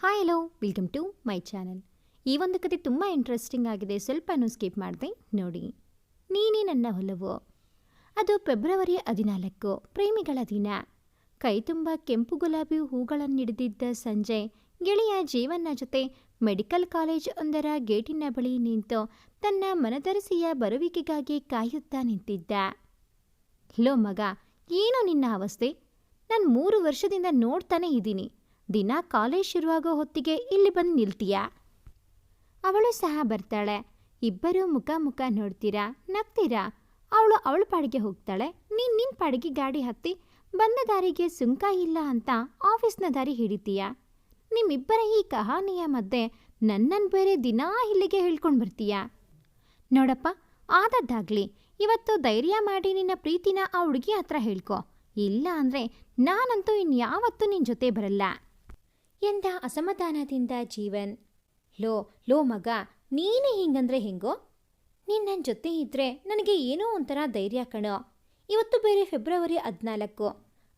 Hi hello welcome to my channel ಈ ಒಂದು ಕತೆ ತುಂಬ ಇಂಟ್ರೆಸ್ಟಿಂಗ್ ಆಗಿದೆ. ಸ್ವಲ್ಪನೂ ಸ್ಕಿಪ್ ಮಾಡಿದೆ. ನೋಡಿ. ನೀನೇ ನನ್ನ ಹೊಲವು ಅದು ಫೆಬ್ರವರಿ ಹದಿನಾಲ್ಕು, ಪ್ರೇಮಿಗಳ ದಿನ. ಕೈ ತುಂಬ ಕೆಂಪು ಗುಲಾಬಿ ಹೂಗಳನ್ನಿಡಿದಿದ್ದ ಸಂಜೆ, ಗೆಳೆಯ ಜೀವನ ಜೊತೆ ಮೆಡಿಕಲ್ ಕಾಲೇಜ್ ಒಂದರ ಗೇಟಿನ ಬಳಿ ನಿಂತು ತನ್ನ ಮನದರಸಿಯ ಬರುವಿಕೆಗಾಗಿ ಕಾಯುತ್ತಾ ನಿಂತಿದ್ದ. ಹಲೋ ಮಗ, ಏನು ನಿನ್ನ ಅವಸ್ಥೆ? ನಾನು ಮೂರು ವರ್ಷದಿಂದ ನೋಡ್ತಾನೆ ಇದ್ದೀನಿ. ದಿನ ಕಾಲೇಜ್ ಶುರುವಾಗೋ ಹೊತ್ತಿಗೆ ಇಲ್ಲಿ ಬಂದು ನಿಲ್ತೀಯಾ? ಅವಳು ಸಹ ಬರ್ತಾಳೆ. ಇಬ್ಬರು ಮುಖ ಮುಖ ನೋಡ್ತೀರಾ? ನಗ್ತೀರಾ? ಅವಳು ಅವಳ ಪಾಡಿಗೆ ಹೋಗ್ತಾಳೆ. ನೀನು ನಿನ್ನ ಪಾಡಿಗೆ ಗಾಡಿ ಹತ್ತಿ ಬಂದ ದಾರಿಗೆ ಸುಂಕ ಇಲ್ಲ ಅಂತ ಆಫೀಸ್ನ ದಾರಿ ಹಿಡಿತೀಯ? ನಿಮ್ಮಿಬ್ಬರ ಈ ಕಹಾನಿಯ ಮಧ್ಯೆ ನನ್ನನ್ನು ಬೇರೆ ದಿನಾ ಇಲ್ಲಿಗೆ ಹೇಳ್ಕೊಂಡು ಬರ್ತೀಯ? ನೋಡಪ್ಪ, ಆದದ್ದಾಗ್ಲಿ ಇವತ್ತು ಧೈರ್ಯ ಮಾಡಿ ನಿನ್ನ ಪ್ರೀತಿನ ಆ ಹುಡುಗಿ ಹತ್ರ ಹೇಳ್ಕೊ. ಇಲ್ಲ ಅಂದರೆ ನಾನಂತೂ ಇನ್ಯಾವತ್ತೂ ನಿನ್ನ ಜೊತೆ ಬರಲ್ಲ. ಎಂದ ಅಸಮಾಧಾನದಿಂದ ಜೀವನ್, ಲೋ ಲೋ ಮಗ, ನೀನೇ ಹಿಂಗಂದ್ರೆ ಹೆಂಗೋ? ನೀನು ನನ್ನ ಜೊತೆ ಇದ್ದರೆ ನನಗೆ ಏನೋ ಒಂಥರ ಧೈರ್ಯ ಕಣೋ. ಇವತ್ತು ಬೇರೆ ಫೆಬ್ರವರಿ ಹದಿನಾಲ್ಕು.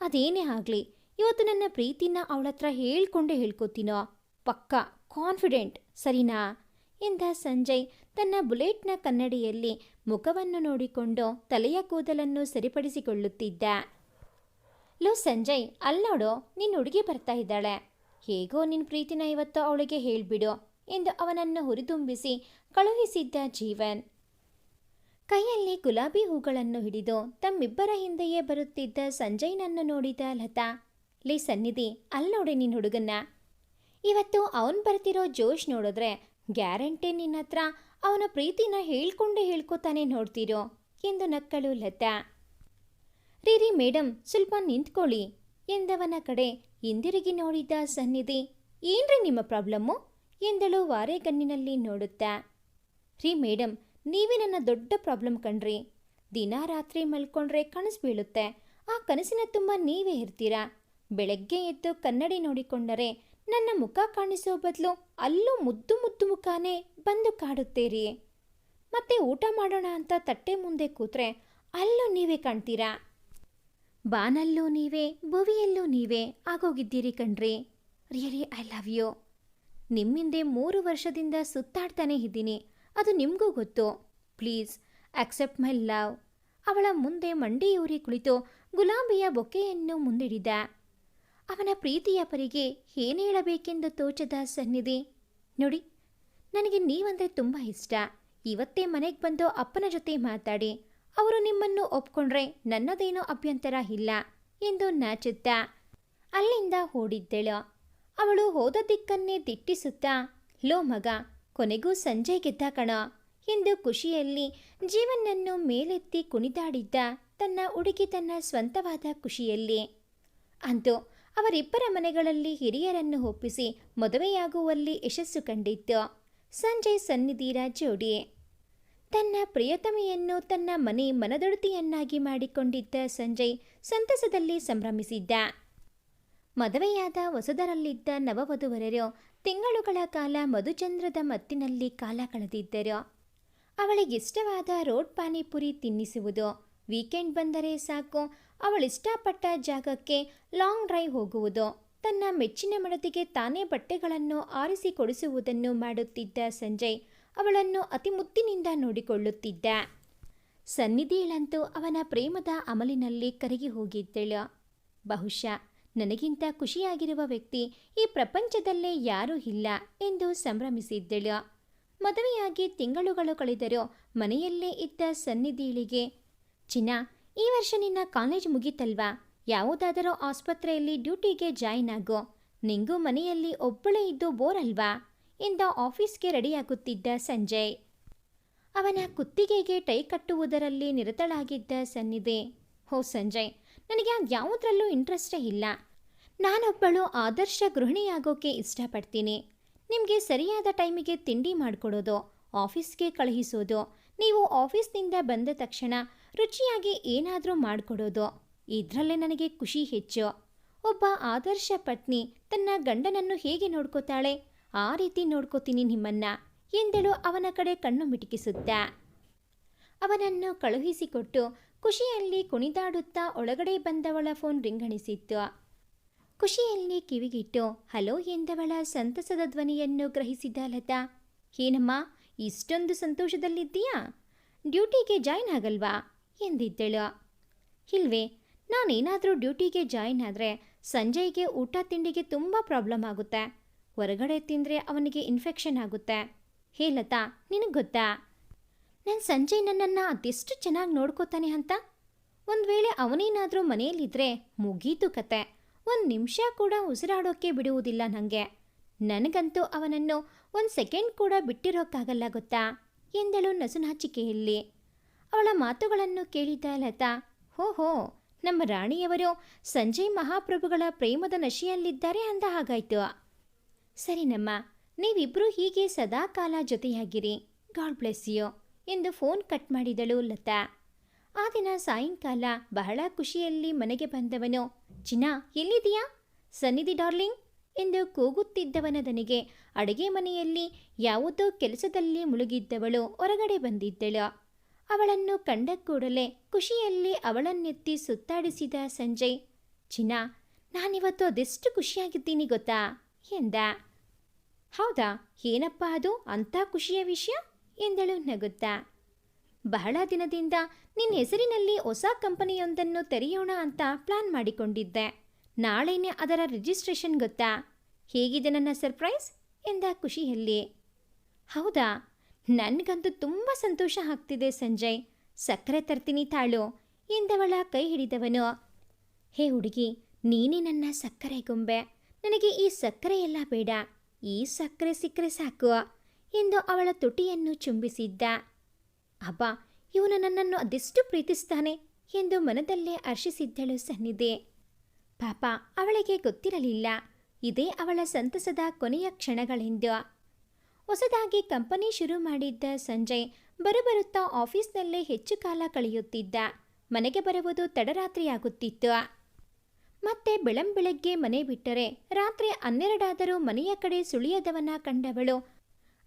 ಅದೇನೇ ಆಗಲಿ, ಇವತ್ತು ನನ್ನ ಪ್ರೀತಿನ ಅವಳ ಹತ್ರ ಹೇಳ್ಕೊಂಡೇ ಹೇಳ್ಕೊತೀನೋ. ಪಕ್ಕ, ಕಾನ್ಫಿಡೆಂಟ್, ಸರಿನಾ? ಎಂದ ಸಂಜಯ್ ತನ್ನ ಬುಲೆಟ್ನ ಕನ್ನಡಿಯಲ್ಲಿ ಮುಖವನ್ನು ನೋಡಿಕೊಂಡು ತಲೆಯ ಕೂದಲನ್ನು ಸರಿಪಡಿಸಿಕೊಳ್ಳುತ್ತಿದ್ದ. ಲೋ ಸಂಜಯ್ ಅಲ್ಲೋಡೋ ನಿನ್ನ ಹುಡುಗಿ ಬರ್ತಾ ಇದ್ದಾಳೆ. ಹೇಗೋ ನಿನ್ನ ಪ್ರೀತಿನ ಇವತ್ತು ಅವಳಿಗೆ ಹೇಳಿಬಿಡು ಎಂದು ಅವನನ್ನು ಹುರಿದುಂಬಿಸಿ ಕಳುಹಿಸಿದ್ದ ಜೀವನ್. ಕೈಯಲ್ಲಿ ಗುಲಾಬಿ ಹೂಗಳನ್ನು ಹಿಡಿದು ತಮ್ಮಿಬ್ಬರ ಹಿಂದೆಯೇ ಬರುತ್ತಿದ್ದ ಸಂಜಯ್ನನ್ನು ನೋಡಿದ ಲತಾ, ಲೇ ಸನ್ನಿಧಿ ಅಲ್ಲೋಡೆ ನಿನ್ನ ಹುಡುಗನ್ನ. ಇವತ್ತು ಅವನು ಬರ್ತಿರೋ ಜೋಶ್ ನೋಡಿದ್ರೆ ಗ್ಯಾರಂಟಿ ನಿನ್ನ ಹತ್ರ ಅವನ ಪ್ರೀತಿನ ಹೇಳ್ಕೊಂಡೇ ಹೇಳ್ಕೊತಾನೆ ನೋಡ್ತೀರೋ ಎಂದು ನಕ್ಕಳು ಲತಾ. ರೀ ರೀ ಮೇಡಮ್ ಸ್ವಲ್ಪ ನಿಂತ್ಕೊಳ್ಳಿ ಎಂದವನ ಕಡೆ ಹಿಂದಿರುಗಿ ನೋಡಿದ ಸನ್ನಿಧಿ, ಏನ್ರಿ ನಿಮ್ಮ ಪ್ರಾಬ್ಲಮ್ಮು? ಎಂದಳು ವಾರೆಗಣ್ಣಿನಲ್ಲಿ ನೋಡುತ್ತಾ. ರೀ ಮೇಡಮ್ ನೀವೇ ನನ್ನ ದೊಡ್ಡ ಪ್ರಾಬ್ಲಮ್ ಕಣ್ರಿ. ದಿನ ರಾತ್ರಿ ಮಲ್ಕೊಂಡ್ರೆ ಕನಸು ಬೀಳುತ್ತೆ. ಆ ಕನಸಿನ ತುಂಬ ನೀವೇ ಇರ್ತೀರಾ? ಬೆಳಗ್ಗೆ ಎದ್ದು ಕನ್ನಡಿ ನೋಡಿಕೊಂಡರೆ, ನನ್ನ ಮುಖ ಕಾಣಿಸೋ ಬದಲು ಅಲ್ಲೂ ಮುದ್ದು ಮುದ್ದು ಮುಖಾನೇ ಬಂದು ಕಾಡುತ್ತೀರಿ. ಮತ್ತೆ ಊಟ ಮಾಡೋಣ ಅಂತ ತಟ್ಟೆ ಮುಂದೆ ಕೂತ್ರೆ ಅಲ್ಲೂ ನೀವೇ ಕಾಣ್ತೀರಾ? ಬಾನಲ್ಲೂ ನೀವೇ, ಭುವಿಯಲ್ಲೂ ನೀವೇ ಆಗೋಗಿದ್ದೀರಿ ಕಣ್ರಿ. ರಿಯಲಿ ಐ ಲವ್ ಯು ನಿಮ್ಮಿಂದೆ ಮೂರು ವರ್ಷದಿಂದ ಸುತ್ತಾಡ್ತಾನೆ ಇದ್ದೀನಿ. ಅದು ನಿಮಗೂ ಗೊತ್ತು. ಪ್ಲೀಸ್ ಅಕ್ಸೆಪ್ಟ್ ಮೈ ಲವ್ ಅವಳ ಮುಂದೆ ಮಂಡಿಯೂರಿ ಕುಳಿತು ಗುಲಾಬಿಯ ಬೊಕ್ಕೆಯನ್ನು ಮುಂದಿಡಿದ. ಅವನ ಪ್ರೀತಿಯ ಪರಿಗೆ ಏನು ತೋಚದ ಸನ್ನಿಧಿ. ನೋಡಿ, ನನಗೆ ನೀವಂದರೆ ತುಂಬ ಇಷ್ಟ. ಇವತ್ತೇ ಮನೆಗೆ ಬಂದು ಅಪ್ಪನ ಜೊತೆ ಮಾತಾಡಿ. ಅವರು ನಿಮ್ಮನ್ನು ಒಪ್ಕೊಂಡ್ರೆ ನನ್ನದೇನೋ ಅಭ್ಯಂತರ ಇಲ್ಲ ಎಂದು ನಾಚುತ್ತ ಅಲ್ಲಿಂದ ಓಡಿದ್ದಳು. ಅವಳು ಹೋದ ದಿಕ್ಕನ್ನೇ ದಿಟ್ಟಿಸುತ್ತಾ, ಲೋ ಮಗ, ಕೊನೆಗೂ ಸಂಜೆ ಗೆದ್ದ ಕಣ ಎಂದು ಖುಷಿಯಲ್ಲಿ ಜೀವನನ್ನು ಮೇಲೆತ್ತಿ ಕುಣಿದಾಡಿದ್ದ ತನ್ನ ಹುಡುಗಿ ತನ್ನ ಸ್ವಂತವಾದ ಖುಷಿಯಲ್ಲಿ. ಅಂತೂ ಅವರಿಬ್ಬರ ಮನೆಗಳಲ್ಲಿ ಹಿರಿಯರನ್ನು ಒಪ್ಪಿಸಿ ಮದುವೆಯಾಗುವಲ್ಲಿ ಯಶಸ್ಸು ಕಂಡಿತ್ತು. ಸಂಜಯ್ ಸನ್ನಿಧಿರ ಜೋಡಿ. ತನ್ನ ಪ್ರಿಯತಮೆಯನ್ನು ತನ್ನ ಮನೆ ಮನದೊಡತಿಯನ್ನಾಗಿ ಮಾಡಿಕೊಂಡಿದ್ದ ಸಂಜಯ್ ಸಂತಸದಲ್ಲಿ ಸಂಭ್ರಮಿಸಿದ್ದ. ಮದುವೆಯಾದ ಹೊಸದರಲ್ಲಿದ್ದ ನವವಧುವರರು ತಿಂಗಳುಗಳ ಕಾಲ ಮಧುಚಂದ್ರದ ಮತ್ತಿನಲ್ಲಿ ಕಾಲ ಕಳೆದಿದ್ದರು. ಅವಳಿಗಿಷ್ಟವಾದ ರೋಡ್ ಪಾನಿಪುರಿ ತಿನ್ನಿಸುವುದು. ವೀಕೆಂಡ್ ಬಂದರೆ ಸಾಕು ಅವಳಿಷ್ಟಪಟ್ಟ ಜಾಗಕ್ಕೆ ಲಾಂಗ್ ಡ್ರೈವ್ ಹೋಗುವುದು, ತನ್ನ ಮೆಚ್ಚಿನ ಮಡದಿಗೆ ತಾನೇ ಬಟ್ಟೆಗಳನ್ನು ಆರಿಸಿ ಕೊಡಿಸುವುದನ್ನು ಮಾಡುತ್ತಿದ್ದ ಸಂಜಯ್ ಅವಳನ್ನು ಅತಿ ಮುತ್ತಿನಿಂದ ನೋಡಿಕೊಳ್ಳುತ್ತಿದ್ದ. ಸನ್ನಿಧಿಯಳಂತೂ ಅವನ ಪ್ರೇಮದ ಅಮಲಿನಲ್ಲಿ ಕರಗಿ ಹೋಗಿದ್ದಳು. ಬಹುಶಃ ನನಗಿಂತ ಖುಷಿಯಾಗಿರುವ ವ್ಯಕ್ತಿ ಈ ಪ್ರಪಂಚದಲ್ಲೇ ಯಾರೂ ಇಲ್ಲ ಎಂದು ಸಂಭ್ರಮಿಸಿದ್ದಳು. ಮದುವೆಯಾಗಿ ತಿಂಗಳುಗಳು ಕಳೆದರೂ ಮನೆಯಲ್ಲೇ ಇದ್ದ ಸನ್ನಿಧಿಳಿಗೆ ಚಿನ್ನ, ಈ ವರ್ಷ ನಿನ್ನ ಕಾಲೇಜ್ ಮುಗೀತಲ್ವಾ? ಯಾವುದಾದರೂ ಆಸ್ಪತ್ರೆಯಲ್ಲಿ ಡ್ಯೂಟಿಗೆ ಜಾಯಿನ್ ಆಗೋ. ನಿಂಗೂ ಮನೆಯಲ್ಲಿ ಒಬ್ಬಳೇ ಇದ್ದು ಬೋರ್ ಅಲ್ವಾ ಎಂದ ಆಫೀಸ್ಗೆ ರೆಡಿಯಾಗುತ್ತಿದ್ದ ಸಂಜಯ್. ಅವನ ಕುತ್ತಿಗೆಗೆ ಟೈ ಕಟ್ಟುವುದರಲ್ಲಿ ನಿರತಳಾಗಿದ್ದ ಸನ್ನಿಧಿ, ಹೋ ಸಂಜಯ್, ನನಗೆ ಯಾವುದರಲ್ಲೂ ಇಂಟ್ರೆಸ್ಟೇ ಇಲ್ಲ. ನಾನೊಬ್ಬಳು ಆದರ್ಶ ಗೃಹಿಣಿಯಾಗೋಕೆ ಇಷ್ಟಪಡ್ತೀನಿ. ನಿಮಗೆ ಸರಿಯಾದ ಟೈಮಿಗೆ ತಿಂಡಿ ಮಾಡಿಕೊಡೋದು, ಆಫೀಸ್ಗೆ ಕಳುಹಿಸೋದು, ನೀವು ಆಫೀಸ್ನಿಂದ ಬಂದ ತಕ್ಷಣ ರುಚಿಯಾಗಿ ಏನಾದರೂ ಮಾಡಿಕೊಡೋದು, ಇದರಲ್ಲೇ ನನಗೆ ಖುಷಿ ಹೆಚ್ಚು. ಒಬ್ಬ ಆದರ್ಶ ಪತ್ನಿ ತನ್ನ ಗಂಡನನ್ನು ಹೇಗೆ ನೋಡ್ಕೋತಾಳೆ ಆ ರೀತಿ ನೋಡ್ಕೋತೀನಿ ನಿಮ್ಮನ್ನ ಎಂದಳು ಅವನ ಕಡೆ ಕಣ್ಣು ಮಿಟುಕಿಸುತ್ತ. ಅವನನ್ನು ಕಳುಹಿಸಿಕೊಟ್ಟು ಖುಷಿಯಲ್ಲಿ ಕುಣಿದಾಡುತ್ತಾ ಒಳಗಡೆ ಬಂದವಳ ಫೋನ್ ರಿಂಗಣಿಸಿತ್ತು. ಖುಷಿಯಲ್ಲಿ ಕಿವಿಗಿಟ್ಟು, ಹಲೋ ಎಂದವಳ ಸಂತಸದ ಧ್ವನಿಯನ್ನು ಗ್ರಹಿಸಿದ ಲತಾ, ಏನಮ್ಮ, ಇಷ್ಟೊಂದು ಸಂತೋಷದಲ್ಲಿದ್ದೀಯಾ? ಡ್ಯೂಟಿಗೆ ಜಾಯ್ನ್ ಆಗಲ್ವಾ? ಎಂದಿದ್ದಳು. ಇಲ್ವೇ, ನಾನೇನಾದರೂ ಡ್ಯೂಟಿಗೆ ಜಾಯ್ನ್ ಆದರೆ ಸಂಜಯ್ಗೆ ಊಟ ತಿಂಡಿಗೆ ತುಂಬ ಪ್ರಾಬ್ಲಮ್ ಆಗುತ್ತೆ. ಹೊರಗಡೆ ತಿಂದರೆ ಅವನಿಗೆ ಇನ್ಫೆಕ್ಷನ್ ಆಗುತ್ತೆ. ಹೇ ಲತಾ, ನಿನಗೆ ಗೊತ್ತಾ? ನಾನು ಸಂಜಯ್ ನನ್ನನ್ನು ಅದೆಷ್ಟು ಚೆನ್ನಾಗಿ ನೋಡ್ಕೋತಾನೆ ಅಂತ? ಒಂದು ವೇಳೆ ಅವನೇನಾದರೂ ಮನೆಯಲ್ಲಿದ್ದರೆ ಮುಗೀತು ಕತೆ. ಒಂದು ನಿಮಿಷ ಕೂಡ ಉಸಿರಾಡೋಕ್ಕೆ ಬಿಡುವುದಿಲ್ಲ ನನಗೆ ನನಗಂತೂ ಅವನನ್ನು ಒಂದು ಸೆಕೆಂಡ್ ಕೂಡ ಬಿಟ್ಟಿರೋಕ್ಕಾಗಲ್ಲ ಗೊತ್ತಾ? ಎಂದಳು ನಸುನಾಚಿಕೆಯಲ್ಲಿ. ಅವಳ ಮಾತುಗಳನ್ನು ಕೇಳಿದ ಲತಾ, ಹೋ ಹೋ, ನಮ್ಮ ರಾಣಿಯವರು ಸಂಜಯ್ ಮಹಾಪ್ರಭುಗಳ ಪ್ರೇಮದ ನಶೆಯಲ್ಲಿದ್ದಾರೆ ಅಂದ ಹಾಗಾಯ್ತು. ಸರಿನಮ್ಮ ನೀವಿಬ್ಬರೂ ಹೀಗೆ ಸದಾಕಾಲ ಜೊತೆಯಾಗಿರಿ. ಗಾಡ್ ಬ್ಲೆಸ್ ಯು ಎಂದು ಫೋನ್ ಕಟ್ ಮಾಡಿದಳು ಲತಾ. ಆ ದಿನ ಸಾಯಂಕಾಲ ಬಹಳ ಖುಷಿಯಲ್ಲಿ ಮನೆಗೆ ಬಂದವನು ಚಿನಾ ಎಲ್ಲಿದೆಯಾ ಸನ್ನಿಧಿ ಡಾರ್ಲಿಂಗ್? ಎಂದು ಕೂಗುತ್ತಿದ್ದವನದನಿಗೆ ಅಡುಗೆ ಮನೆಯಲ್ಲಿ ಯಾವುದೋ ಕೆಲಸದಲ್ಲಿ ಮುಳುಗಿದ್ದವಳು ಹೊರಗಡೆ ಬಂದಿದ್ದಳು. ಅವಳನ್ನು ಕಂಡ ಕೂಡಲೇ ಖುಷಿಯಲ್ಲಿ ಅವಳನ್ನೆತ್ತಿ ಸುತ್ತಾಡಿಸಿದ ಸಂಜಯ್ ಚಿನಾ ನಾನಿವತ್ತು ಅದೆಷ್ಟು ಖುಷಿಯಾಗಿದ್ದೀನಿ ಗೊತ್ತಾ? ಎಂದ ಹೌದಾ, ಏನಪ್ಪ ಅದು? ಅಂಥ ಖುಷಿಯ ವಿಷಯ? ಎಂದಳು ನಗುತ್ತಾ. ಬಹಳ ದಿನದಿಂದ ನಿನ್ನ ಹೆಸರಿನಲ್ಲಿ ಹೊಸ ಕಂಪನಿಯೊಂದನ್ನು ತೆರೆಯೋಣ ಅಂತ ಪ್ಲಾನ್ ಮಾಡಿಕೊಂಡಿದ್ದೆ. ನಾಳೆನೇ ಅದರ ರಿಜಿಸ್ಟ್ರೇಷನ್ ಗೊತ್ತಾ? ಹೇಗಿದೆ ನನ್ನ ಸರ್ಪ್ರೈಸ್? ಎಂದ ಖುಷಿಯಲ್ಲಿ. ಹೌದಾ, ನನಗಂತೂ ತುಂಬ ಸಂತೋಷ ಆಗ್ತಿದೆ ಸಂಜಯ್. ಸಕ್ಕರೆ ತರ್ತೀನಿ ತಾಳು, ಎಂದವಳ ಕೈ ಹಿಡಿದವನು. ಹೇ ಹುಡುಗಿ, ನೀನೇ ನನ್ನ ಸಕ್ಕರೆ ಗೊಂಬೆ. ನನಗೆ ಈ ಸಕ್ಕರೆ ಎಲ್ಲ ಬೇಡ, ಈ ಸಕ್ಕರೆ ಸಿಕ್ಕರೆ ಸಾಕು ಎಂದು ಅವಳ ತುಟಿಯನ್ನು ಚುಂಬಿಸಿದ್ದ. ಅಬ್ಬ, ಇವನು ನನ್ನನ್ನು ಅದೆಷ್ಟು ಪ್ರೀತಿಸ್ತಾನೆ ಎಂದು ಮನದಲ್ಲೇ ಹರ್ಷಿಸಿದ್ದಳು ಸನ್ನಿಧಿ. ಪಾಪ, ಅವಳಿಗೆ ಗೊತ್ತಿರಲಿಲ್ಲ. ಇದೇ ಅವಳ ಸಂತಸದ ಕೊನೆಯ ಕ್ಷಣಗಳೆಂದು. ಹೊಸದಾಗಿ ಕಂಪನಿ ಶುರು ಮಾಡಿದ್ದ ಸಂಜಯ್ ಬರಬರುತ್ತಾ ಆಫೀಸ್ನಲ್ಲೇ ಹೆಚ್ಚು ಕಾಲ ಕಳೆಯುತ್ತಿದ್ದ. ಮನೆಗೆ ಬರುವುದು ತಡರಾತ್ರಿಯಾಗುತ್ತಿತ್ತು. ಮತ್ತೆ ಬೆಳಂಬೆಳಗ್ಗೆ ಮನೆ ಬಿಟ್ಟರೆ ರಾತ್ರಿ ಹನ್ನೆರಡಾದರೂ ಮನೆಯ ಕಡೆ ಸುಳಿಯದವನ ಕಂಡವಳು.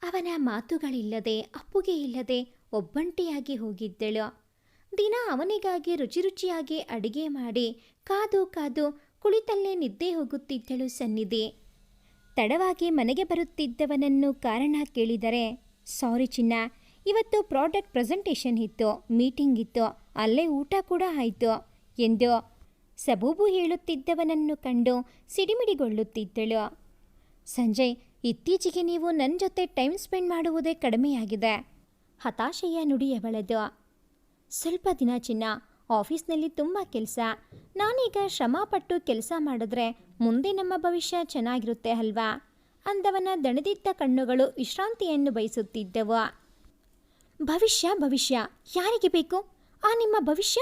ಅವನ ಮಾತುಗಳಿಲ್ಲದೆ, ಅಪ್ಪುಗೆ ಇಲ್ಲದೆ ಒಬ್ಬಂಟಿಯಾಗಿ ಹೋಗಿದ್ದಳು. ದಿನ ಅವನಿಗಾಗಿ ರುಚಿ ರುಚಿಯಾಗಿ ಅಡಿಗೆ ಮಾಡಿ ಕಾದು ಕಾದು ಕುಳಿತಲ್ಲೇ ನಿದ್ದೆ ಹೋಗುತ್ತಿದ್ದಳು ಸನ್ನಿಧಿ. ತಡವಾಗಿ ಮನೆಗೆ ಬರುತ್ತಿದ್ದವನನ್ನು ಕಾರಣ ಕೇಳಿದರೆ, ಸಾರಿ ಚಿನ್ನ, ಇವತ್ತು ಪ್ರಾಡಕ್ಟ್ ಪ್ರೆಸೆಂಟೇಷನ್ ಇತ್ತು, ಮೀಟಿಂಗ್ ಇತ್ತು, ಅಲ್ಲೇ ಊಟ ಕೂಡ ಆಯಿತು, ಎಂದು ಸಬೂಬು ಹೇಳುತ್ತಿದ್ದವನನ್ನು ಕಂಡು ಸಿಡಿಮಿಡಿಗೊಳ್ಳುತ್ತಿದ್ದಳು. ಸಂಜಯ್, ಇತ್ತೀಚೆಗೆ ನೀವು ನನ್ನ ಜೊತೆ ಟೈಮ್ ಸ್ಪೆಂಡ್ ಮಾಡುವುದೇ ಕಡಿಮೆಯಾಗಿದೆ. ಹತಾಶೆಯ ನುಡಿಯವಳದು ಸ್ವಲ್ಪ ದಿನ ಚಿನ್ನ, ಆಫೀಸ್ನಲ್ಲಿ ತುಂಬ ಕೆಲಸ. ನಾನೀಗ ಶ್ರಮಪಟ್ಟು ಕೆಲಸ ಮಾಡಿದ್ರೆ ಮುಂದೆ ನಮ್ಮ ಭವಿಷ್ಯ ಚೆನ್ನಾಗಿರುತ್ತೆ ಅಲ್ವಾ? ಅಂದವನ ದಣದಿದ್ದ ಕಣ್ಣುಗಳು ವಿಶ್ರಾಂತಿಯನ್ನು ಬಯಸುತ್ತಿದ್ದವು. ಭವಿಷ್ಯ ಭವಿಷ್ಯ, ಯಾರಿಗೆ ಬೇಕು? ಆ ನಿಮ್ಮ ಭವಿಷ್ಯ?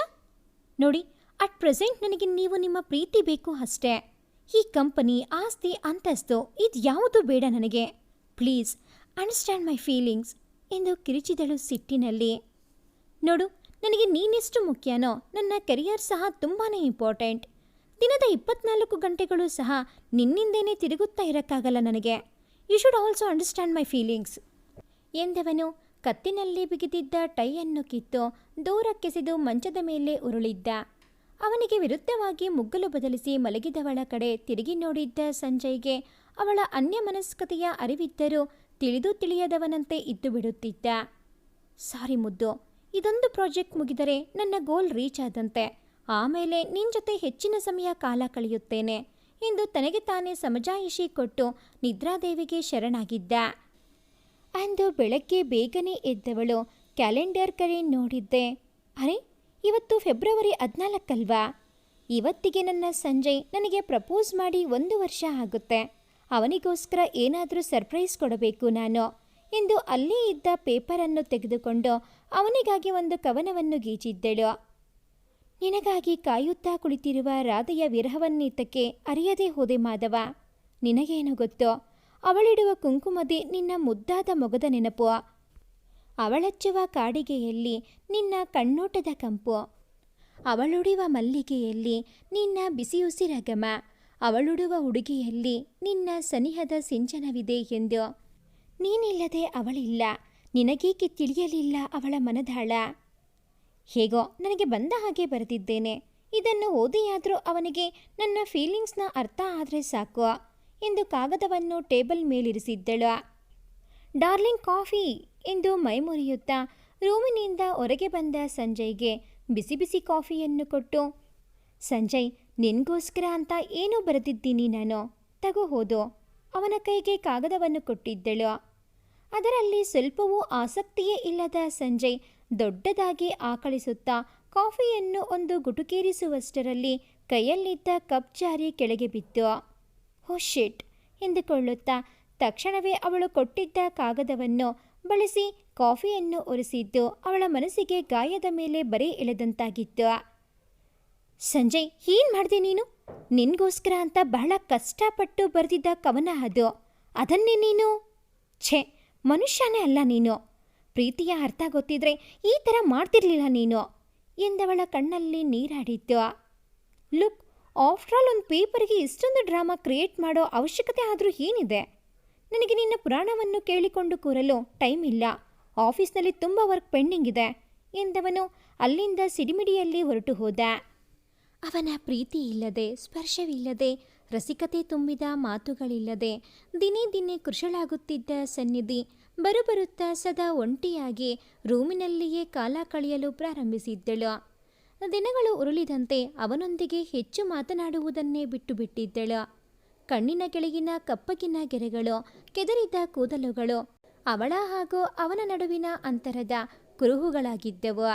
ನೋಡಿ ಅಟ್ ಪ್ರೆಸೆಂಟ್ ನನಗೆ ನೀವು ನಿಮ್ಮ ಪ್ರೀತಿ ಬೇಕು ಅಷ್ಟೇ. ಈ ಕಂಪನಿ, ಆಸ್ತಿ, ಅಂತಸ್ತು ಇದು ಯಾವುದು ಬೇಡ ನನಗೆ. ಪ್ಲೀಸ್, ಅಂಡರ್ಸ್ಟ್ಯಾಂಡ್ ಮೈ ಫೀಲಿಂಗ್ಸ್ ಎಂದು ಕಿರಿಚಿದಳು ಸಿಟ್ಟಿನಲ್ಲಿ. ನೋಡು, ನನಗೆ ನೀನೆಷ್ಟು ಮುಖ್ಯನೋ, ನನ್ನ ಕೆರಿಯರ್ ಸಹ ತುಂಬಾ ಇಂಪಾರ್ಟೆಂಟ್. ದಿನದ ಇಪ್ಪತ್ನಾಲ್ಕು ಗಂಟೆಗಳು ಸಹ ನಿನ್ನಿಂದೇನೆ ತಿರುಗುತ್ತಾ ಇರೋಕ್ಕಾಗಲ್ಲ ನನಗೆ. You should also understand my feelings. ಎಂದವನು ಕತ್ತಿನಲ್ಲಿ ಬಿಗಿದಿದ್ದ ಟೈಯನ್ನು ಕಿತ್ತು ದೂರಕ್ಕೆಸೆದು ಮಂಚದ ಮೇಲೆ ಉರುಳಿದ್ದ. ಅವನಿಗೆ ವಿರುದ್ಧವಾಗಿ ಮುಗ್ಗಲು ಬದಲಿಸಿ ಮಲಗಿದವಳ ಕಡೆ ತಿರುಗಿ ನೋಡಿದ್ದ ಸಂಜಯ್ಗೆ ಅವಳ ಅನ್ಯಮನಸ್ಕತೆಯ ಅರಿವಿದ್ದರೂ ತಿಳಿದು ತಿಳಿಯದವನಂತೆ ಇದ್ದು ಬಿಡುತ್ತಿದ್ದ. ಸಾರಿ ಮುದ್ದು, ಇದೊಂದು ಪ್ರಾಜೆಕ್ಟ್ ಮುಗಿದರೆ ನನ್ನ ಗೋಲ್ ರೀಚ್ ಆದಂತೆ. ಆಮೇಲೆ ನಿನ್ನ ಜೊತೆ ಹೆಚ್ಚಿನ ಸಮಯ ಕಾಲ ಕಳೆಯುತ್ತೇನೆ. ಎಂದು ತನಗೆ ತಾನೇ ಸಮಜಾಯಿಷಿ ಕೊಟ್ಟು ನಿದ್ರಾದೇವಿಗೆ ಶರಣಾಗಿದ್ದ. ಅಂದು ಬೆಳಗ್ಗೆ ಬೇಗನೆ ಎದ್ದವಳು ಕ್ಯಾಲೆಂಡರ್ ಕರೆ ನೋಡಿದ್ದೆ. ಅರೆ ಇವತ್ತು ಫೆಬ್ರವರಿ ಹದಿನಾಲ್ಕಲ್ವಾ? ಇವತ್ತಿಗೆ ನನ್ನ ಸಂಜಯ್ ನನಗೆ ಪ್ರಪೋಸ್ ಮಾಡಿ ಒಂದು ವರ್ಷ ಆಗುತ್ತೆ. ಅವನಿಗೋಸ್ಕರ ಏನಾದರೂ ಸರ್ಪ್ರೈಸ್ ಕೊಡಬೇಕು ನಾನು. ಎಂದು ಅಲ್ಲೇ ಇದ್ದ ಪೇಪರನ್ನು ತೆಗೆದುಕೊಂಡು ಅವನಿಗಾಗಿ ಒಂದು ಕವನವನ್ನು ಗೀಚಿದ್ದಳು. ನಿನಗಾಗಿ ಕಾಯುತ್ತಾ ಕುಳಿತಿರುವ ರಾಧೆಯ ವಿರಹವನ್ನಿತಕ್ಕೆ ಅರಿಯದೇ ಹೋದೆ ಮಾಧವ. ನಿನಗೇನು ಗೊತ್ತೋ? ಅವಳಿಡುವ ಕುಂಕುಮದೆ ನಿನ್ನ ಮುದ್ದಾದ ಮೊಗದ ನೆನಪು. ಅವಳಚ್ಚುವ ಕಾಡಿಗೆಯಲ್ಲಿ ನಿನ್ನ ಕಣ್ಣೋಟದ ಕಂಪು. ಅವಳುಡಿವ ಮಲ್ಲಿಗೆಯಲ್ಲಿ ನಿನ್ನ ಬಿಸಿಯುಸಿರಗಮ ಅವಳುಡುವ ಉಡುಗೆಯಲ್ಲಿ ನಿನ್ನ ಸನಿಹದ ಸಿಂಚನವಿದೆ ಎಂದು. ನೀನಿಲ್ಲದೆ ಅವಳಿಲ್ಲ. ನಿನಗೇಕೆ ತಿಳಿಯಲಿಲ್ಲ ಅವಳ ಮನದಾಳ? ಹೇಗೋ, ನನಗೆ ಬಂದ ಹಾಗೆ ಬರೆದಿದ್ದೇನೆ. ಇದನ್ನು ಓದಿಯಾದರೂ ಅವನಿಗೆ ನನ್ನ ಫೀಲಿಂಗ್ಸ್ನ ಅರ್ಥ ಆದರೆ ಸಾಕು ಎಂದು ಕಾಗದವನ್ನು ಟೇಬಲ್ ಮೇಲಿರಿಸಿದ್ದಳು. Darling coffee! ಎಂದು ಮೈಮುರಿಯುತ್ತಾ ರೂಮಿನಿಂದ ಹೊರಗೆ ಬಂದ ಸಂಜಯ್ಗೆ ಬಿಸಿ ಬಿಸಿ ಕಾಫಿಯನ್ನು ಕೊಟ್ಟು, ಸಂಜಯ್, ನಿನ್ಗೋಸ್ಕರ ಅಂತ ಏನೋ ಬರೆದಿದ್ದೀನಿ ನಾನು. ತಗೋ ಹೋದು. ಅವನ ಕೈಗೆ ಕಾಗದವನ್ನು ಕೊಟ್ಟಿದ್ದಳು. ಅದರಲ್ಲಿ ಸ್ವಲ್ಪವೂ ಆಸಕ್ತಿಯೇ ಇಲ್ಲದ ಸಂಜಯ್ ದೊಡ್ಡದಾಗಿ ಆಕಳಿಸುತ್ತಾ ಕಾಫಿಯನ್ನು ಒಂದು ಗುಟುಕೇರಿಸುವಷ್ಟರಲ್ಲಿ ಕೈಯಲ್ಲಿದ್ದ ಕಪ್ ಜಾರಿ ಕೆಳಗೆ ಬಿತ್ತು. ಹೋ ಶಿಟ್, ಎಂದುಕೊಳ್ಳುತ್ತಾ ತಕ್ಷಣವೇ ಅವಳು ಕೊಟ್ಟಿದ್ದ ಕಾಗದವನ್ನು ಬಳಸಿ ಕಾಫಿಯನ್ನು ಒರೆಸಿದ್ದು ಅವಳ ಮನಸ್ಸಿಗೆ ಗಾಯದ ಮೇಲೆ ಬರೆ ಎಳೆದಂತಾಗಿತ್ತು. ಸಂಜಯ್, ಏನು ಮಾಡಿದೆ ನೀನು? ನಿನ್ಗೋಸ್ಕರ ಅಂತ ಬಹಳ ಕಷ್ಟಪಟ್ಟು ಬರೆದಿದ್ದ ಕವನ ಅದು. ಅದನ್ನೇ ನೀನು? ಛೇ, ಮನುಷ್ಯನೇ ಅಲ್ಲ ನೀನು. ಪ್ರೀತಿಯ ಅರ್ಥ ಗೊತ್ತಿದ್ರೆ ಈ ಥರ ಮಾಡ್ತಿರ್ಲಿಲ್ಲ ನೀನು ಎಂದವಳ ಕಣ್ಣಲ್ಲಿ ನೀರಾಡಿದ್ದು ಲುಕ್, ಆಫ್ಟರ್ ಆಲ್ ಒಂದು ಪೇಪರ್ಗೆ ಇಷ್ಟೊಂದು ಡ್ರಾಮಾ ಕ್ರಿಯೇಟ್ ಮಾಡೋ ಅವಶ್ಯಕತೆ ಆದರೂ ಏನಿದೆ? ನನಗೆ ನಿನ್ನ ಪುರಾಣವನ್ನು ಕೇಳಿಕೊಂಡು ಕೂರಲು ಟೈಮ್ ಇಲ್ಲ. ಆಫೀಸ್ನಲ್ಲಿ ತುಂಬ ವರ್ಕ್ ಪೆಂಡಿಂಗ್ ಇದೆ ಎಂದವನು ಅಲ್ಲಿಂದ ಸಿಡಿಮಿಡಿಯಲ್ಲಿ ಹೊರಟು ಹೋದ. ಅವನ ಪ್ರೀತಿ ಇಲ್ಲದೆ, ಸ್ಪರ್ಶವಿಲ್ಲದೆ, ರಸಿಕತೆ ತುಂಬಿದ ಮಾತುಗಳಿಲ್ಲದೆ, ದಿನೇ ದಿನೇ ಕೃಶಳಾಗುತ್ತಿದ್ದ ಸನ್ನಿಧಿ ಬರುಬರುತ್ತಾ ಸದಾ ಒಂಟಿಯಾಗಿ ರೂಮಿನಲ್ಲಿಯೇ ಕಾಲ ಕಳೆಯಲು ಪ್ರಾರಂಭಿಸಿದ್ದಳು. ದಿನಗಳು ಉರುಳಿದಂತೆ ಅವನೊಂದಿಗೆ ಹೆಚ್ಚು ಮಾತನಾಡುವುದನ್ನೇ ಬಿಟ್ಟು ಬಿಟ್ಟಿದ್ದಳು ಕಣ್ಣಿನ ಕೆಳಗಿನ ಕಪ್ಪಗಿನ ಗೆರೆಗಳು, ಕೆದರಿದ ಕೂದಲುಗಳು, ಅವಳ ಹಾಗೂ ಅವನ ನಡುವಿನ ಅಂತರದ ಕುರುಹುಗಳಾಗಿದ್ದವು.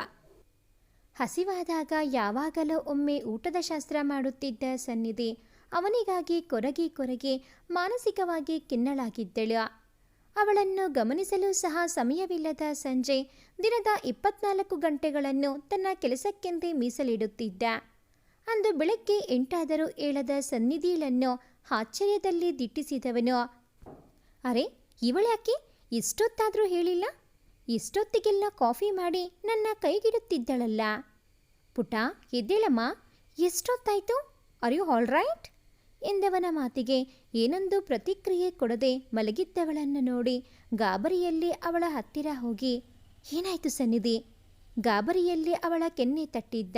ಹಸಿವಾದಾಗ ಯಾವಾಗಲೂ ಒಮ್ಮೆ ಊಟದ ಶಾಸ್ತ್ರ ಮಾಡುತ್ತಿದ್ದ ಸನ್ನಿಧಿ ಅವನಿಗಾಗಿ ಕೊರಗಿ ಕೊರಗಿ ಮಾನಸಿಕವಾಗಿ ಕಿನ್ನಳಾಗಿದ್ದಳು. ಅವಳನ್ನು ಗಮನಿಸಲು ಸಹ ಸಮಯವಿಲ್ಲದ ಸಂಜೆ ದಿನದ ಇಪ್ಪತ್ನಾಲ್ಕು ಗಂಟೆಗಳನ್ನು ತನ್ನ ಕೆಲಸಕ್ಕೆಂದೇ ಮೀಸಲಿಡುತ್ತಿದ್ದ. ಅಂದು ಬೆಳಗ್ಗೆ ಎಂಟಾದರೂ ಏಳದ ಸನ್ನಿಧಿಗಳನ್ನು ಆಶ್ಚರ್ಯದಲ್ಲಿ ದಿಟ್ಟಿಸಿದವನು. ಅರೆ ಇವಳ್ಯಾಕೆ ಇಷ್ಟೊತ್ತಾದರೂ ಹೇಳಿಲ್ಲ? ಇಷ್ಟೊತ್ತಿಗೆಲ್ಲ ಕಾಫಿ ಮಾಡಿ ನನ್ನ ಕೈಗಿಡುತ್ತಿದ್ದಳಲ್ಲ. ಪುಟ ಎದ್ದೇಳಮ್ಮ, ಎಷ್ಟೊತ್ತಾಯ್ತು? ಆರ್ ಯು ಆಲ್ ರೈಟ್ ಎಂದವನ ಮಾತಿಗೆ ಏನೊಂದು ಪ್ರತಿಕ್ರಿಯೆ ಕೊಡದೆ ಮಲಗಿದ್ದವಳನ್ನು ನೋಡಿ ಗಾಬರಿಯಲ್ಲಿ ಅವಳ ಹತ್ತಿರ ಹೋಗಿ, ಏನಾಯ್ತು ಸನ್ನಿಧಿ? ಗಾಬರಿಯಲ್ಲಿ ಅವಳ ಕೆನ್ನೆ ತಟ್ಟಿದ್ದ.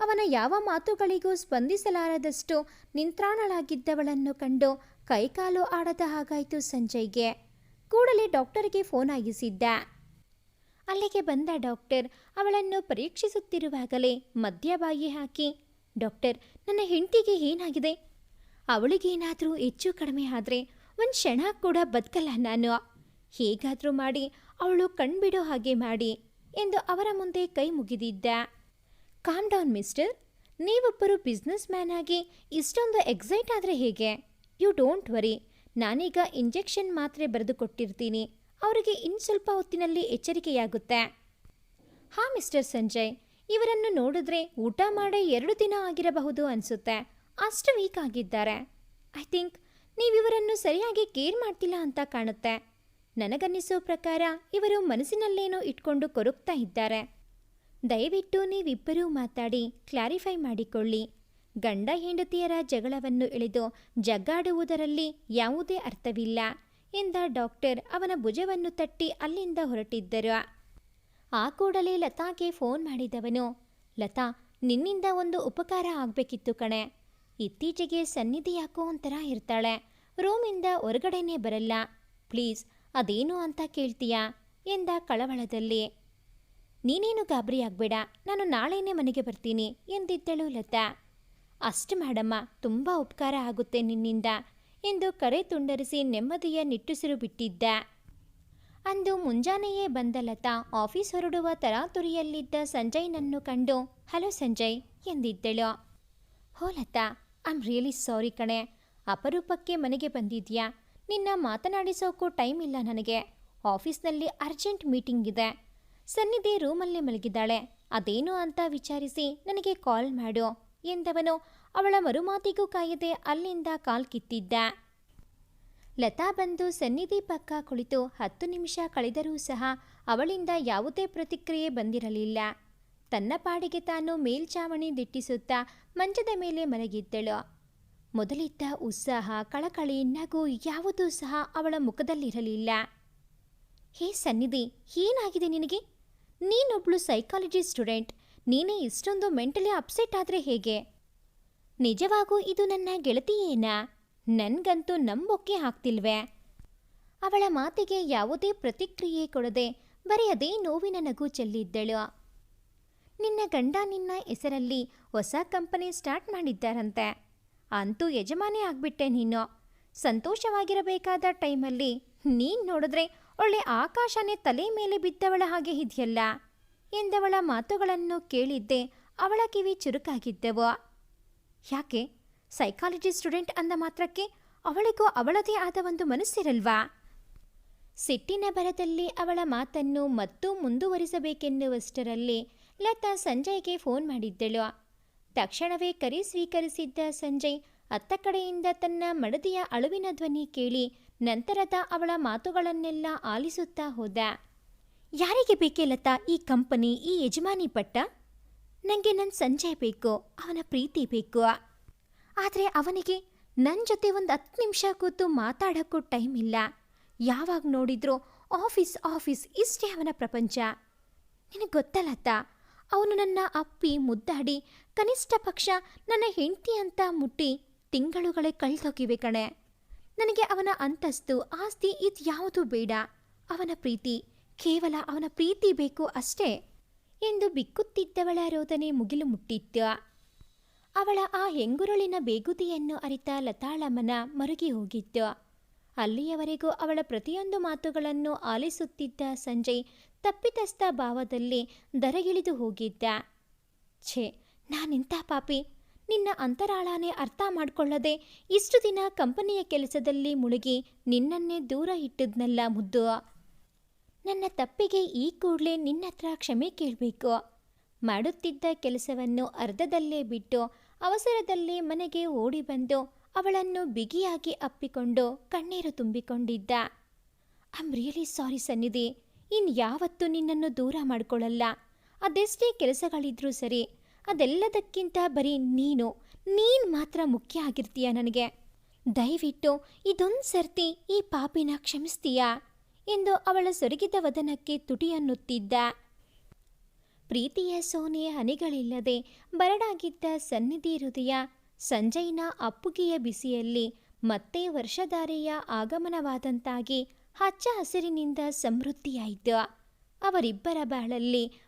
ಅವನ ಯಾವ ಮಾತುಗಳಿಗೂ ಸ್ಪಂದಿಸಲಾರದಷ್ಟು ನಿಂತ್ರಾಣಳಾಗಿದ್ದವಳನ್ನು ಕಂಡು ಕೈಕಾಲು ಆಡದ ಹಾಗಾಯಿತು ಸಂಜಯ್ಗೆ. ಕೂಡಲೇ ಡಾಕ್ಟರ್ಗೆ ಫೋನ್ ಆಗಿಸಿದ್ದ. ಅಲ್ಲಿಗೆ ಬಂದ ಡಾಕ್ಟರ್ ಅವಳನ್ನು ಪರೀಕ್ಷಿಸುತ್ತಿರುವಾಗಲೇ ಮದ್ಯಬಾಯಿ ಹಾಕಿ, ಡಾಕ್ಟರ್, ನನ್ನ ಹೆಂಡತಿಗೆ ಏನಾಗಿದೆ? ಅವಳಿಗೇನಾದರೂ ಹೆಚ್ಚು ಕಡಿಮೆ ಆದರೆ ಒಂದು ಕ್ಷಣ ಕೂಡ ಬದುಕಲ್ಲ ನಾನು. ಹೇಗಾದರೂ ಮಾಡಿ ಅವಳು ಕಣ್ಬಿಡೋ ಹಾಗೆ ಮಾಡಿ ಎಂದು ಅವರ ಮುಂದೆ ಕೈ ಮುಗಿದಿದ್ದ. ಕಾಮ್ ಡೌನ್ ಮಿಸ್ಟರ್ ನೀವೊಬ್ಬರು ಬಿಸ್ನೆಸ್ ಮ್ಯಾನ್ ಆಗಿ ಇಷ್ಟೊಂದು ಎಕ್ಸೈಟ್ ಆದರೆ ಹೇಗೆ? ಯು ಡೋಂಟ್ ವರಿ ನಾನೀಗ ಇಂಜೆಕ್ಷನ್ ಮಾತ್ರೆ ಬರೆದು ಕೊಟ್ಟಿರ್ತೀನಿ. ಅವರಿಗೆ ಇನ್ನು ಸ್ವಲ್ಪ ಹೊತ್ತಿನಲ್ಲಿ ಎಚ್ಚರಿಕೆಯಾಗುತ್ತೆ. ಹಾಂ ಮಿಸ್ಟರ್ ಸಂಜಯ್. ಇವರನ್ನು ನೋಡಿದ್ರೆ ಊಟ ಮಾಡೇ ಎರಡು ದಿನ ಆಗಿರಬಹುದು ಅನಿಸುತ್ತೆ. ಅಷ್ಟು ವೀಕ್ ಆಗಿದ್ದಾರೆ. ಐ ಥಿಂಕ್ ನೀವಿವರನ್ನು ಸರಿಯಾಗಿ ಕೇರ್ ಮಾಡ್ತಿಲ್ಲ ಅಂತ ಕಾಣುತ್ತೆ. ನನಗನ್ನಿಸೋ ಪ್ರಕಾರ ಇವರು ಮನಸ್ಸಿನಲ್ಲೇನೋ ಇಟ್ಕೊಂಡು ಕೊರಗ್ತಾ ಇದ್ದಾರೆ. ದಯವಿಟ್ಟು ನೀವಿಬ್ಬರೂ ಮಾತಾಡಿ ಕ್ಲಾರಿಫೈ ಮಾಡಿಕೊಳ್ಳಿ. ಗಂಡ ಹೆಂಡತಿಯರ ಜಗಳವನ್ನು ಇಳಿದು ಜಗ್ಗಾಡುವುದರಲ್ಲಿ ಯಾವುದೇ ಅರ್ಥವಿಲ್ಲ ಎಂದ ಡಾಕ್ಟರ್ ಅವನ ಭುಜವನ್ನು ತಟ್ಟಿ ಅಲ್ಲಿಂದ ಹೊರಟಿದ್ದರು. ಆ ಕೂಡಲೇ ಲತಾಗೆ ಫೋನ್ ಮಾಡಿದವನು, ಲತಾ, ನಿನ್ನಿಂದ ಒಂದು ಉಪಕಾರ ಆಗಬೇಕಿತ್ತು ಕಣೆ. ಇತ್ತೀಚೆಗೆ ಸನ್ನಿಧಿ ಯಾಕೋ ಒಂಥರ ಇರ್ತಾಳೆ, ರೂಮಿಂದ ಹೊರಗಡೆನೇ ಬರಲ್ಲ. ಪ್ಲೀಸ್, ಅದೇನು ಅಂತ ಕೇಳ್ತೀಯಾ? ಎಂದ ಕಳವಳದಲ್ಲಿ. ನೀನೇನು ಗಾಬರಿ ಆಗಬೇಡ, ನಾನು ನಾಳೆನೇ ಮನೆಗೆ ಬರ್ತೀನಿ, ಎಂದಿದ್ದಳು ಲತಾ. ಅಷ್ಟು ಮಾಡಮ್ಮ, ತುಂಬ ಉಪಕಾರ ಆಗುತ್ತೆ ನಿನ್ನಿಂದ, ಎಂದು ಕರೆ ತುಂಡರಿಸಿ ನೆಮ್ಮದಿಯ ನಿಟ್ಟುಸಿರು ಬಿಟ್ಟಿದ್ದ. ಅಂದು ಮುಂಜಾನೆಯೇ ಬಂದ ಲತಾ ಆಫೀಸ್ ಹೊರಡುವ ತರಾತುರಿಯಲ್ಲಿದ್ದ ಸಂಜಯ್ನನ್ನು ಕಂಡು, ಹಲೋ ಸಂಜಯ್, ಎಂದಿದ್ದಳು. ಹೋ ಲತಾ ಐಮ್ ರಿಯಲಿ ಸಾರಿ ಕಣೆ, ಅಪರೂಪಕ್ಕೆ ಮನೆಗೆ ಬಂದಿದ್ಯಾ? ನಿನ್ನ ಮಾತನಾಡಿಸೋಕ್ಕೂ ಟೈಮ್ ಇಲ್ಲ ನನಗೆ, ಆಫೀಸ್ನಲ್ಲಿ ಅರ್ಜೆಂಟ್ ಮೀಟಿಂಗ್ ಇದೆ ಸನ್ನಿಧಿ ರೂಮಲ್ಲೇ ಮಲಗಿದ್ದಾಳೆ. ಅದೇನು ಅಂತ ವಿಚಾರಿಸಿ ನನಗೆ ಕಾಲ್ ಮಾಡು, ಎಂದವನು. ಅವಳ ಮರುಮಾತಿಗೂ ಕಾಯದೆ ಅಲ್ಲಿಂದ ಕಾಲ್ ಕಿತ್ತಿದ್ದ. ಲತಾ ಬಂದು ಸನ್ನಿಧಿ ಪಕ್ಕ ಕುಳಿತು ಹತ್ತು ನಿಮಿಷ ಕಳೆದರೂ ಸಹ ಅವಳಿಂದ ಯಾವುದೇ ಪ್ರತಿಕ್ರಿಯೆ ಬಂದಿರಲಿಲ್ಲ. ತನ್ನ ಪಾಡಿಗೆ ತಾನು ಮೇಲ್ಚಾವಣಿ ದಿಟ್ಟಿಸುತ್ತಾ ಮಂಚದ ಮೇಲೆ ಮಲಗಿದ್ದಳು. ಮೊದಲಿದ್ದ ಉತ್ಸಾಹ, ಕಳಕಳಿ, ನಗು ಯಾವುದೂ ಸಹ ಅವಳ ಮುಖದಲ್ಲಿರಲಿಲ್ಲ. ಹೇ ಸನ್ನಿಧಿ, ಏನಾಗಿದೆ ನಿನಗೆ? ನೀನೊಬ್ಳು ಸೈಕಾಲಜಿ ಸ್ಟೂಡೆಂಟ್ ನೀನೇ ಇಷ್ಟೊಂದು ಮೆಂಟಲಿ ಅಪ್ಸೆಟ್ ಆದರೆ ಹೇಗೆ? ನಿಜವಾಗೂ ಇದು ನನ್ನ ಗೆಳತಿಯೇನಾ? ನನಗಂತೂ ನಂಬೊಕ್ಕೆ ಆಗ್ತಿಲ್ವೇ? ಅವಳ ಮಾತಿಗೆ ಯಾವುದೇ ಪ್ರತಿಕ್ರಿಯೆ ಕೊಡದೆ ಬರೀ ಅದೇ ನೋವಿನ ನಗು ಚೆಲ್ಲಿದ್ದಳು. ನಿನ್ನ ಗಂಡ ನಿನ್ನ ಹೆಸರಲ್ಲಿ ಹೊಸ ಕಂಪನಿ ಸ್ಟಾರ್ಟ್ ಮಾಡಿದ್ದಾರಂತೆ. ಅಂತೂ ಯಜಮಾನಿ ಆಗ್ಬಿಟ್ಟೆ ನೀನು. ಸಂತೋಷವಾಗಿರಬೇಕಾದ ಟೈಮಲ್ಲಿ ನೀನು ನೋಡಿದ್ರೆ ಒಳ್ಳೆ ಆಕಾಶನೇ ತಲೆ ಮೇಲೆ ಬಿದ್ದವಳ ಹಾಗೆ ಇದೆಯಲ್ಲ? ಎಂದವಳ ಮಾತುಗಳನ್ನು ಕೇಳಿದ್ದೆ ಅವಳ ಕಿವಿ ಚುರುಕಾಗಿದ್ದವು. ಯಾಕೆ? ಸೈಕಾಲಜಿ ಸ್ಟೂಡೆಂಟ್ ಅಂದ ಮಾತ್ರಕ್ಕೆ ಅವಳಿಗೂ ಅವಳದೇ ಆದ ಒಂದು ಮನಸ್ಸಿರಲ್ವಾ? ಸಿಟ್ಟಿನ ಬರದಲ್ಲಿ ಅವಳ ಮಾತನ್ನು ಮತ್ತೂ ಮುಂದುವರಿಸಬೇಕೆನ್ನುವಷ್ಟರಲ್ಲಿ ಲತಾ ಸಂಜಯ್ಗೆ ಫೋನ್ ಮಾಡಿದ್ದಳು. ತಕ್ಷಣವೇ ಕರೆ ಸ್ವೀಕರಿಸಿದ್ದ ಸಂಜಯ್ ಅತ್ತ ಕಡೆಯಿಂದ ತನ್ನ ಮಡದಿಯ ಅಳುವಿನ ಧ್ವನಿ ಕೇಳಿ ನಂತರದ ಅವಳ ಮಾತುಗಳನ್ನೆಲ್ಲ ಆಲಿಸುತ್ತಾ ಹೋದ. ಯಾರಿಗೆ ಬೇಕೇ ಈ ಕಂಪನಿ, ಈ ಯಜಮಾನಿ ಪಟ್ಟ? ನನಗೆ ನನ್ನ ಸಂಜಯ್ ಬೇಕು, ಅವನ ಪ್ರೀತಿ ಬೇಕು. ಆದರೆ ಅವನಿಗೆ ನನ್ನ ಜೊತೆ ಒಂದು ಹತ್ತು ನಿಮಿಷ ಕೂತು ಮಾತಾಡೋಕ್ಕೂ ಟೈಮ್ ಇಲ್ಲ. ಯಾವಾಗ ನೋಡಿದ್ರೂ ಆಫೀಸ್ ಆಫೀಸ್, ಇಷ್ಟೇ ಅವನ ಪ್ರಪಂಚ. ನಿನಗೆ ಗೊತ್ತಲ್ಲತ್ತ ಅವನು ನನ್ನ ಅಪ್ಪಿ, ಮುದ್ದಾಡಿ, ಕನಿಷ್ಠ ಪಕ್ಷ ನನ್ನ ಹೆಂಡತಿ ಅಂತ ಮುಟ್ಟಿ ತಿಂಗಳುಗಳೇ ಕಳೆದೋಗಿವೆ ಕಣೆ. ನನಗೆ ಅವನ ಅಂತಸ್ತು, ಆಸ್ತಿ ಇದ್ಯಾವುದೂ ಬೇಡ. ಅವನ ಪ್ರೀತಿ ಕೇವಲ ಅವನ ಪ್ರೀತಿ ಬೇಕು ಅಷ್ಟೇ ಎಂದು ಬಿಕ್ಕುತ್ತಿದ್ದವಳ ರೋದನೆ ಮುಗಿಲು ಮುಟ್ಟಿತ್ತು. ಅವಳ ಆ ಹೆಂಗುರುಳಿನ ಬೇಗುದಿಯನ್ನು ಅರಿತ ಲತಾಳಮ್ಮನ ಮರುಗಿ ಹೋಗಿತ್ತು. ಅಲ್ಲಿಯವರೆಗೂ ಅವಳ ಪ್ರತಿಯೊಂದು ಮಾತುಗಳನ್ನು ಆಲಿಸುತ್ತಿದ್ದ ಸಂಜಯ್ ತಪ್ಪಿತಸ್ಥ ಭಾವದಲ್ಲಿ ದರಗಿಳಿದು ಹೋಗಿದ್ದ. ಛೇ ನಾನಿಂಥ ಪಾಪಿ? ನಿನ್ನ ಅಂತರಾಳನೇ ಅರ್ಥ ಮಾಡ್ಕೊಳ್ಳದೆ ಇಷ್ಟು ದಿನ ಕಂಪನಿಯ ಕೆಲಸದಲ್ಲಿ ಮುಳುಗಿ ನಿನ್ನನ್ನೇ ದೂರ ಇಟ್ಟಿದ್ನಲ್ಲ ಮುದ್ದು. ನನ್ನ ತಪ್ಪಿಗೆ ಈ ಕೂಡಲೇ ನಿನ್ನ ಹತ್ರ ಕ್ಷಮೆ ಕೇಳಬೇಕು. ಮಾಡುತ್ತಿದ್ದ ಕೆಲಸವನ್ನು ಅರ್ಧದಲ್ಲೇ ಬಿಟ್ಟು ಅವಸರದಲ್ಲಿ ಮನೆಗೆ ಓಡಿ ಬಂದು ಅವಳನ್ನು ಬಿಗಿಯಾಗಿ ಅಪ್ಪಿಕೊಂಡು ಕಣ್ಣೀರು ತುಂಬಿಕೊಂಡಿದ್ದ. ಐಮ್ ರಿಯಲಿ ಸಾರಿ ಸನ್ನಿಧಿ. ಇನ್ಯಾವತ್ತೂ ನಿನ್ನನ್ನು ದೂರ ಮಾಡಿಕೊಳ್ಳಲ್ಲ. ಅದೆಷ್ಟೇ ಕೆಲಸಗಳಿದ್ರೂ ಸರಿ ಅದೆಲ್ಲದಕ್ಕಿಂತ ಬರೀ ನೀನು, ನೀನ್ ಮಾತ್ರ ಮುಖ್ಯ ಆಗಿರ್ತೀಯ ನನಗೆ. ದಯವಿಟ್ಟು ಇದೊಂದು ಸರ್ತಿ ಈ ಪಾಪಿನ ಕ್ಷಮಿಸ್ತೀಯಾ? ಎಂದು ಅವಳ ಸೊರಗಿದ ವದನಕ್ಕೆ ತುಟಿಯನ್ನುತ್ತಿದ್ದ. ಪ್ರೀತಿಯ ಸೋನೆ ಹನಿಗಳಿಲ್ಲದೆ ಬರಡಾಗಿದ್ದ ಸನ್ನಿಧಿ ಹೃದಯ ಸಂಜಯ್ನ ಅಪ್ಪುಗೆಯ ಬಿಸಿಯಲ್ಲಿ ಮತ್ತೆ ವರ್ಷಧಾರೆಯ ಆಗಮನವಾದಂತಾಗಿ ಹಚ್ಚ ಹಸಿರಿನಿಂದ ಸಮೃದ್ಧಿಯಾಯಿತು. ಅವರಿಬ್ಬರ ಬಾಳಲ್ಲಿ